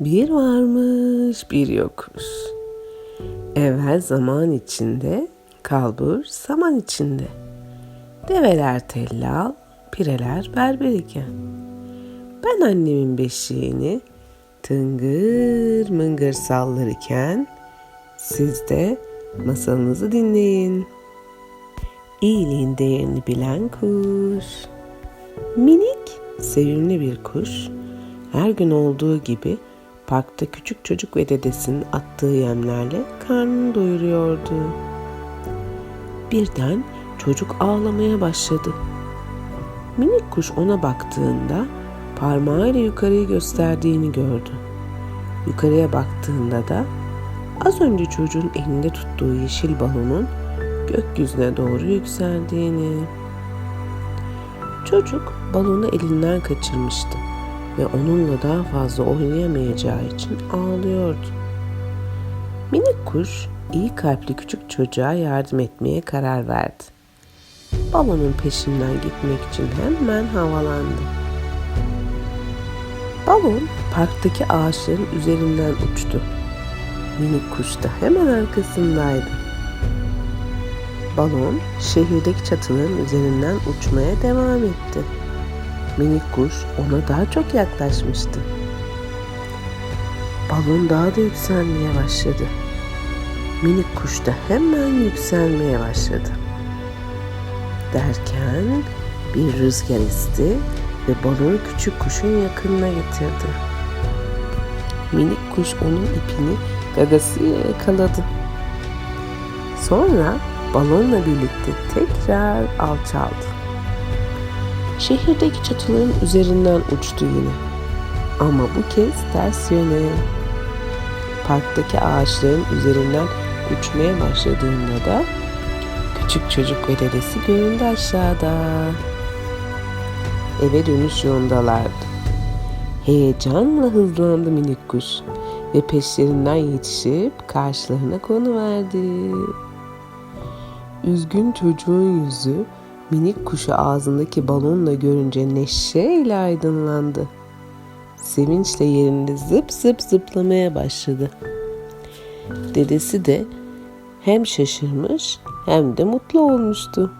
Bir varmış bir yokmuş. Evvel zaman içinde, kalbur saman içinde. Develer tellal, pireler berber iken. Ben annemin beşiğini tıngır mıngır sallarken siz de masalınızı dinleyin. İyiliğin değerini bilen kuş. Minik, sevimli bir kuş her gün olduğu gibi parkta küçük çocuk ve dedesinin attığı yemlerle karnını doyuruyordu. Birden çocuk ağlamaya başladı. Minik kuş ona baktığında parmağıyla yukarıyı gösterdiğini gördü. Yukarıya baktığında da az önce çocuğun elinde tuttuğu yeşil balonun gökyüzüne doğru yükseldiğini. Çocuk balonu elinden kaçırmıştı ve onunla daha fazla oynayamayacağı için ağlıyordu. Minik kuş iyi kalpli küçük çocuğa yardım etmeye karar verdi. Balonun peşinden gitmek için hemen havalandı. Balon parktaki ağaçların üzerinden uçtu. Minik kuş da hemen arkasındaydı. Balon şehirdeki çatıların üzerinden uçmaya devam etti. Minik kuş ona daha çok yaklaşmıştı. Balon daha da yükselmeye başladı. Minik kuş da hemen yükselmeye başladı. Derken bir rüzgar esti ve balonu küçük kuşun yakınına getirdi. Minik kuş onun ipini gagasıyla yakaladı. Sonra balonla birlikte tekrar alçaldı. Şehirdeki çatıların üzerinden uçtu yine. Ama bu kez ters yöne. Parktaki ağaçların üzerinden uçmaya başladığında da küçük çocuk ve dedesi göründü aşağıda. Eve dönüş yolundalardı. Heyecanla hızlandı minik kuş ve peşlerinden yetişip karşılarına konuverdi. Üzgün çocuğun yüzü minik kuşu ağzındaki balonla görünce neşeyle aydınlandı. Sevinçle yerinde zıp zıp zıplamaya başladı. Dedesi de hem şaşırmış hem de mutlu olmuştu.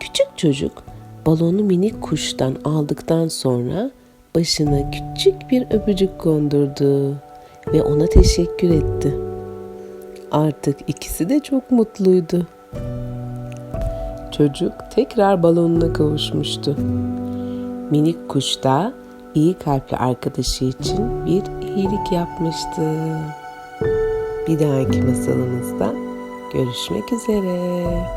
Küçük çocuk balonu minik kuştan aldıktan sonra başına küçük bir öpücük kondurdu ve ona teşekkür etti. Artık ikisi de çok mutluydu. Çocuk tekrar balonuna kavuşmuştu. Minik kuş da iyi kalpli arkadaşı için bir iyilik yapmıştı. Bir dahaki masalımızda görüşmek üzere.